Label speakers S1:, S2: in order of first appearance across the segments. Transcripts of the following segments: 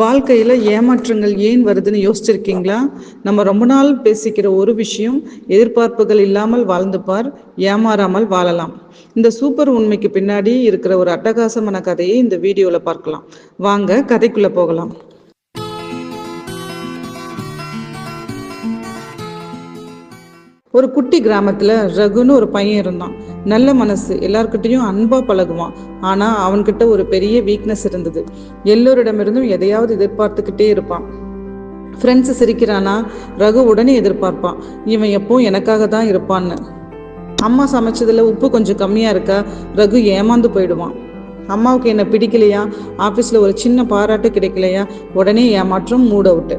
S1: வாழ்க்கையில் ஏமாற்றங்கள் ஏன் வருதுன்னு யோசிச்சிருக்கீங்களா? நம்ம ரொம்ப நாள் பேசிக்கிற ஒரு விஷயம் எதிர்பார்ப்புகள் இல்லாமல் வாழ்ந்துப்பார் ஏமாறாமல் வாழலாம். இந்த சூப்பர் உண்மைக்கு பின்னாடி இருக்கிற ஒரு அட்டகாசமான கதையை இந்த வீடியோவில் பார்க்கலாம். வாங்க கதைக்குள்ளே போகலாம். ஒரு குட்டி கிராமத்துல ரகுன்னு ஒரு பையன் இருந்தான். நல்ல மனசு எல்லார்கிட்டையும் அன்பா பழகுவான். ஆனா அவன்கிட்ட ஒரு பெரிய வீக்னஸ் இருந்தது. எல்லோரிடமிருந்தும் எதையாவது எதிர்பார்த்துக்கிட்டே இருப்பான். ஃப்ரெண்ட்ஸ் சிரிக்கிறானா? ரகு உடனே எதிர்பார்ப்பான். இவன் எப்போ எனக்காக தான் இருப்பான்னு? அம்மா சமைச்சதுல உப்பு கொஞ்சம் கம்மியா இருக்கா? ரகு ஏமாந்து போயிடுவான். அம்மாவுக்கு என்ன பிடிக்கலையா? ஆஃபீஸில் ஒரு சின்ன பாராட்டு கிடைக்கலையா? உடனே ஏமாற்றம் மூட் அவுட்டு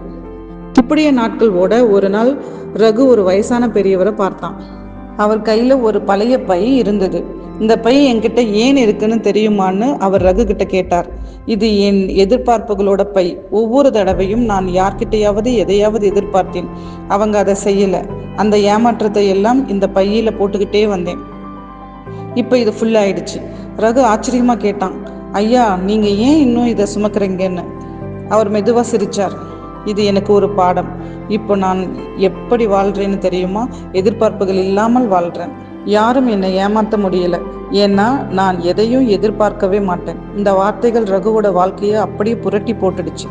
S1: இப்படியே நாட்கள் ஓட ஒரு நாள் ரகு ஒரு வயசான பெரியவரை பார்த்தான். அவர் கையில ஒரு பழைய பை இருந்தது. இந்த பை என்கிட்ட ஏன் இருக்குன்னு தெரியுமான்னு அவர் ரகு கிட்ட கேட்டார். இது என் எதிர்பார்ப்புகளோட பை. ஒவ்வொரு தடவையும் நான் யார்கிட்டையாவது எதையாவது எதிர்பார்த்தேன். அவங்க அதை செய்யல. அந்த ஏமாற்றத்தை எல்லாம் இந்த பையில போட்டுக்கிட்டே வந்தேன். இப்போ இது ஃபுல் ஆயிடுச்சு. ரகு ஆச்சரியமா கேட்டான். ஐயா நீங்க ஏன் இன்னும் இதை சுமக்குறீங்கன்னு? அவர் மெதுவா சிரிச்சார். இது எனக்கு ஒரு பாடம். இப்போ நான் எப்படி வாழ்றேன்னு தெரியுமா? எதிர்பார்ப்புகள் இல்லாமல் வாழ்றேன். யாரும் என்னை ஏமாற்ற முடியல. ஏன்னா நான் எதையும் எதிர்பார்க்கவே மாட்டேன். இந்த வார்த்தைகள் ரகுவோட வாழ்க்கையை அப்படியே புரட்டி போட்டுடுச்சு.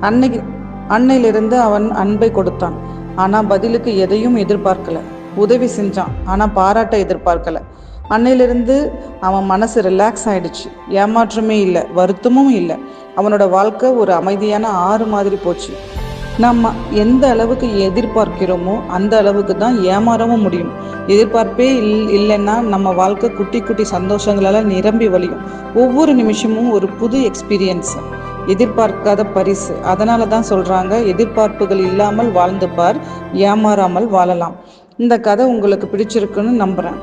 S1: அன்னைக்கு அன்னையிலிருந்து அவன் அன்பை கொடுத்தான். ஆனால் பதிலுக்கு எதையும் எதிர்பார்க்கல. உதவி செஞ்சான். ஆனால் பாராட்ட எதிர்பார்க்கல. அன்னையிலிருந்து அவன் மனசு ரிலாக்ஸ் ஆயிடுச்சு. ஏமாற்றமே இல்லை. வருத்தமும் இல்லை. அவனோட வாழ்க்கை ஒரு அமைதியான ஆறு மாதிரி போச்சு. நம்ம எந்த அளவுக்கு எதிர்பார்க்கிறோமோ அந்த அளவுக்கு தான் ஏமாறவும் முடியும். எதிர்பார்ப்பே இல் இல்லைன்னா நம்ம வாழ்க்கை குட்டி குட்டி சந்தோஷங்களால் நிரம்பி வழியும். ஒவ்வொரு நிமிஷமும் ஒரு புது எக்ஸ்பீரியன்ஸ் எதிர்பார்க்காத பரிசு. அதனால தான் சொல்கிறாங்க எதிர்பார்ப்புகள் இல்லாமல் வாழ்ந்து பார் ஏமாறாமல் வாழலாம். இந்த கதை உங்களுக்கு பிடிச்சிருக்குன்னு நம்புகிறேன்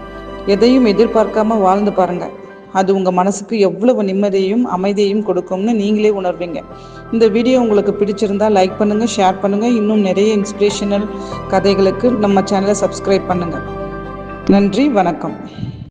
S1: எதையும் எதிர்பார்க்காம வாழ்ந்து பாருங்கள் அது உங்கள் மனசுக்கு எவ்வளவு நிம்மதியையும் அமைதியையும் கொடுக்கும்னு நீங்களே உணர்வீங்க. இந்த வீடியோ உங்களுக்கு பிடிச்சிருந்தா லைக் பண்ணுங்க ஷேர் பண்ணுங்க. இன்னும் நிறைய இன்ஸ்பிரேஷனல் கதைகளுக்கு நம்ம சேனலை சப்ஸ்கிரைப் பண்ணுங்க. நன்றி வணக்கம்.